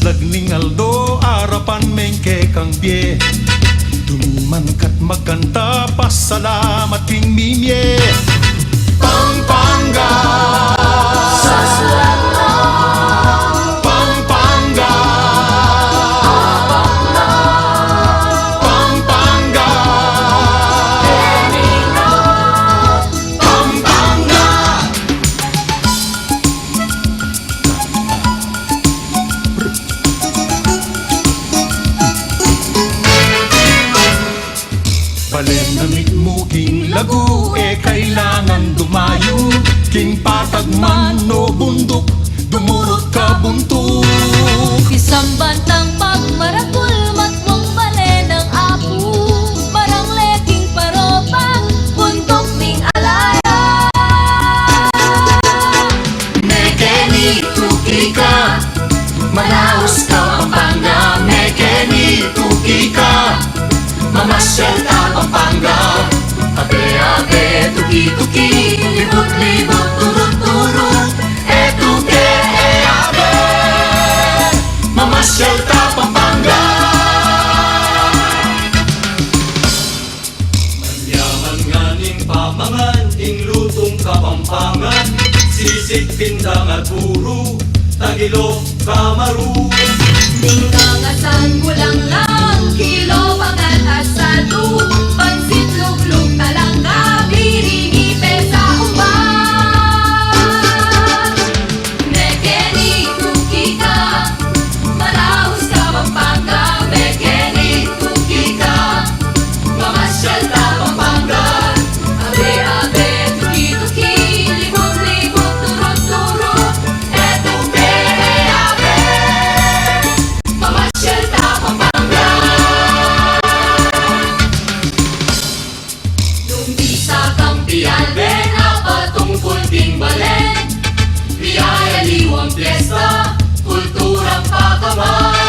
Maslag ning aldo arapan mengke kang bie Dumiman kat magkanta pasalamat king mimye Pampanga Pampanga Palenamig mo king lagu e kailangan dumayo. King patag man no bundok dumurot ka buntok. Isang bantang pagmarakul Matmong bale ng apu Parang leking paropa Puntok ning alaya Mekeni tuki ka Manaus ka Pampanga. Mekeni tuki ka Mamasyal ka abe tuki tuki Libut libut turut turut E tuke e abe Mamasyal ka Pampanga. Yaman nga ning pamangan, ing lutong kapampangan. Sisig pindang at puro, tagilo kamaru. Ning kangasan mo lang lang Iyan din ang patungkol ding balen Biyaya liwang piyesta Kulturang pakamay